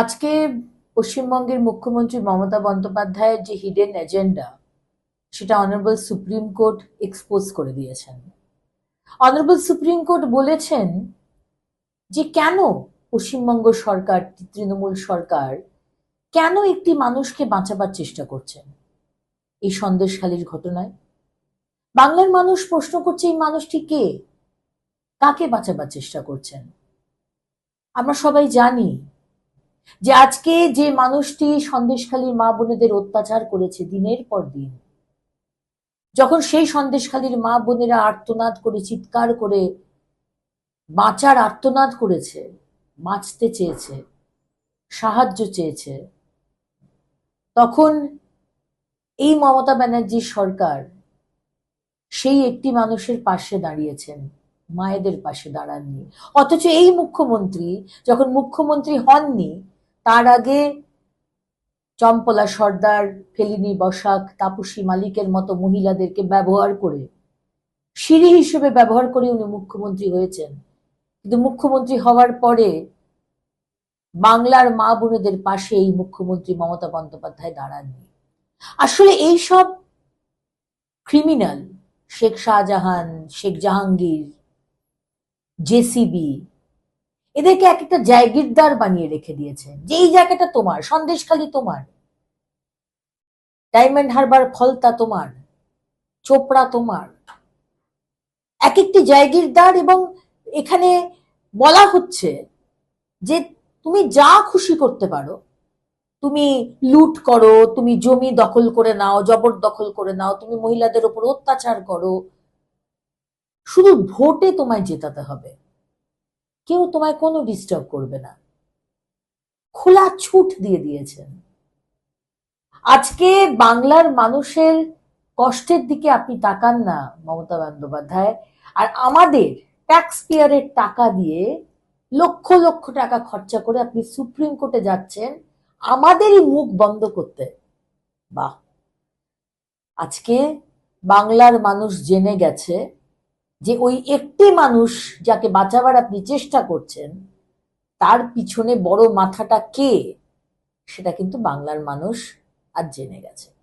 আজকে পশ্চিমবঙ্গের মুখ্যমন্ত্রী মমতা বন্দ্যোপাধ্যায়ের যে হিডেন এজেন্ডা সেটা অনারেবল সুপ্রিম কোর্ট এক্সপোজ করে দিয়েছেন। অনারেবল সুপ্রিম কোর্ট বলেছেন যে কেন পশ্চিমবঙ্গ সরকার, তৃণমূল সরকার কেন একটি মানুষকে বাঁচাবার চেষ্টা করছেন এই সন্দেশখালীর ঘটনায়? বাংলার মানুষ প্রশ্ন করছে, এই মানুষটি কে? কাকে বাঁচাবার চেষ্টা করছেন? আমরা সবাই জানি যে আজকে যে মানুষটি সন্দেশখালীর মা বোনেদের অত্যাচার করেছে দিনের পর দিন, যখন সেই সন্দেশখালীর মা বোনেরা আর্তনাদ করে, চিৎকার করে, বাঁচার আর্তনাদ করেছে, বাঁচতে চেয়েছে, সাহায্য চেয়েছে, তখন এই মমতা ব্যানার্জির সরকার সেই একটি মানুষের পাশে দাঁড়িয়েছেন, মায়েদের পাশে দাঁড়াননি। অথচ এই মুখ্যমন্ত্রী যখন মুখ্যমন্ত্রী হননি তার আগে চম্পলা সর্দার, ফেলিনি বসাক, তাপসী মালিকের মতো মহিলাদেরকে ব্যবহার করে, সিঁড়ি হিসেবে ব্যবহার করে উনি মুখ্যমন্ত্রী হয়েছেন। কিন্তু মুখ্যমন্ত্রী হওয়ার পরে বাংলার মা বোনেদের পাশে এই মুখ্যমন্ত্রী মমতা বন্দ্যোপাধ্যায় দাঁড়াননি। আসলে এই সব ক্রিমিনাল শেখ শাহজাহান, শেখ জাহাঙ্গীর জেসিবি এদেরকে এক একটা জায়গিরদার বানিয়ে রেখে দিয়েছে। যে এই জায়গাটা তোমার সন্দেশখালি তোমার। ডায়মন্ড হারবার ফলতা তোমার, চোপড়া তোমার। এক একটি জায়গিরদার এবং এখানে বলা হচ্ছে যে তুমি যা খুশি করতে পারো। তুমি লুট করো, তুমি জমি দখল করে নাও জবরদখল করে নাও, তুমি মহিলাদের উপর অত্যাচার করো। শুধু ভোটে তোমায় জেতাতে হবে। কেউ তোমায় কোনো ডিস্টার্ব করবে না। খোলা ছুট দিয়ে দিয়েছেন। আজকে বাংলার মানুষের কষ্টের দিকে আপনি তাকান না, মমতা বন্দ্যোপাধ্যায়। আর আমাদের ট্যাক্স পেয়ারের টাকা দিয়ে লক্ষ লক্ষ টাকা খরচা করে আপনি সুপ্রিম কোর্টে যাচ্ছেন, আমাদেরই মুখ বন্ধ করতে। বাহ! আজকে বাংলার মানুষ জেনে গেছে যে ওই একটি মানুষ যাকে বাঁচাবার আপনি চেষ্টা করছেন, তার পিছনে বড় মাথাটা কে? সেটা কিন্তু বাংলার মানুষ আজ জেনে গেছে।